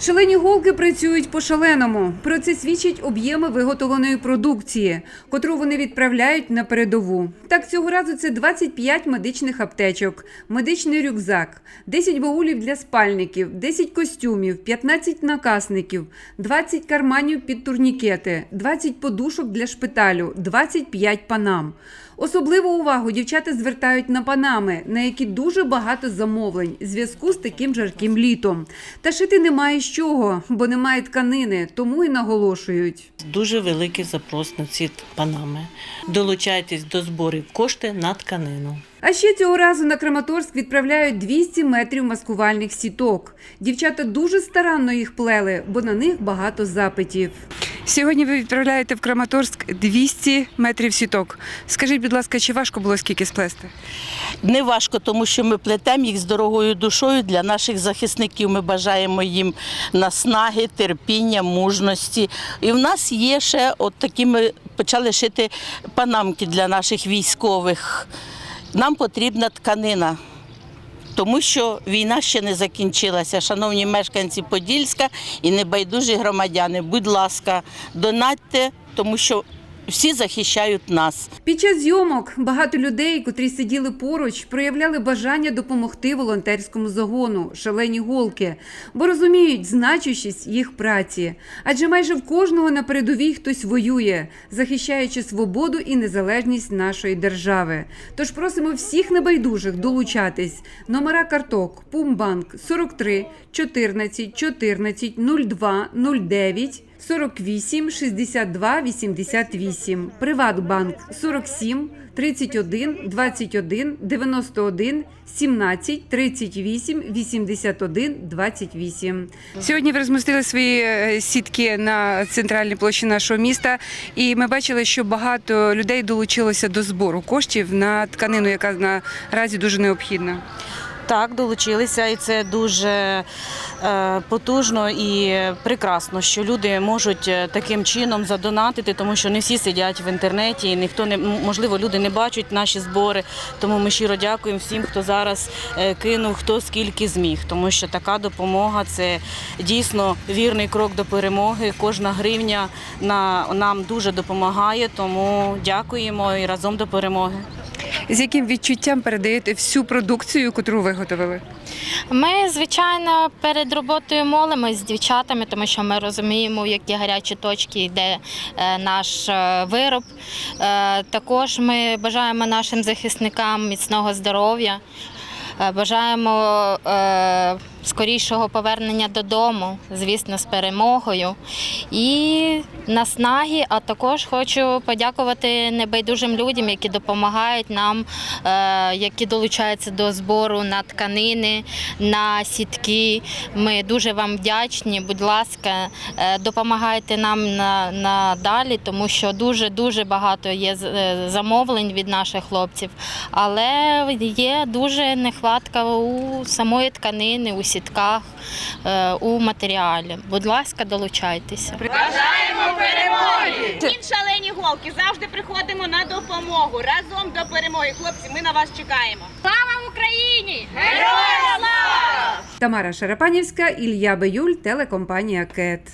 Шалені голки працюють по-шаленому. Про це свідчать об'єми виготовленої продукції, котру вони відправляють на передову. Так, цього разу це 25 медичних аптечок, медичний рюкзак, 10 баулів для спальників, 10 костюмів, 15 накасників, 20 карманів під турнікети, 20 подушок для шпиталю, 25 панам. Особливу увагу дівчата звертають на панами, на які дуже багато замовлень в зв'язку з таким жарким літом. Та шити немає з чого, бо немає тканини, тому і наголошують. Дуже великий запрос на ці панами. Долучайтесь до зборів кошти на тканину. А ще цього разу на Краматорськ відправляють 200 метрів маскувальних сіток. Дівчата дуже старанно їх плели, бо на них багато запитів. Сьогодні ви відправляєте в Краматорськ 200 метрів сіток. Скажіть, будь ласка, чи важко було скільки сплести? Не важко, тому що ми плетемо їх з дорогою душою для наших захисників. Ми бажаємо їм наснаги, терпіння, мужності. І в нас є ще от такі ми почали шити панамки для наших військових. Нам потрібна тканина. Тому що війна ще не закінчилася. Шановні мешканці Подільська і небайдужі громадяни, будь ласка, донатьте, тому що всі захищають нас. Під час зйомок багато людей, котрі сиділи поруч, проявляли бажання допомогти волонтерському загону шалені голки, бо розуміють значущість їх праці. Адже майже в кожного на передовій хтось воює, захищаючи свободу і незалежність нашої держави. Тож просимо всіх небайдужих долучатись. Номера карток Пумбанк 43 14 14 02 09 48 62 88, Приватбанк 47 31 21 91 17 38 81 28. Сьогодні ви розмістили свої е, сітки на центральній площі нашого міста, і ми бачили, що багато людей долучилося до збору коштів на тканину, яка наразі дуже необхідна. Так, долучилися, і це дуже е, потужно і прекрасно, що люди можуть е, таким чином задонатити, тому що не всі сидять в інтернеті, і ніхто не можливо, люди не бачать наші збори. Тому ми щиро дякуємо всім, хто зараз е, кинув, хто скільки зміг, тому що така допомога це дійсно вірний крок до перемоги. Кожна гривня на нам дуже допомагає. Тому дякуємо і разом до перемоги. З яким відчуттям передаєте всю продукцію, яку виготовили? Ми, звичайно, перед роботою молимось з дівчатами, тому що ми розуміємо, в які гарячі точки йде е, наш е, вироб. Е, Також ми бажаємо нашим захисникам міцного здоров'я, бажаємо е, скорішого повернення додому, звісно, з перемогою. І наснаги, а також хочу подякувати небайдужим людям, які допомагають нам, е, які долучаються до збору на тканини, на сітки. Ми дуже вам вдячні. Будь ласка, е, допомагайте нам надалі, тому що дуже дуже багато є е, замовлень від наших хлопців, але є дуже нехватка у самої тканини, у сітках, е, у матеріалі. Будь ласка, долучайтеся. Тім шалені голки завжди приходимо на допомогу разом до перемоги. Хлопці, ми на вас чекаємо. Слава Україні! Героям слава! Тамара Шарапанівська, Ілля Беюль, телекомпанія КЕТ.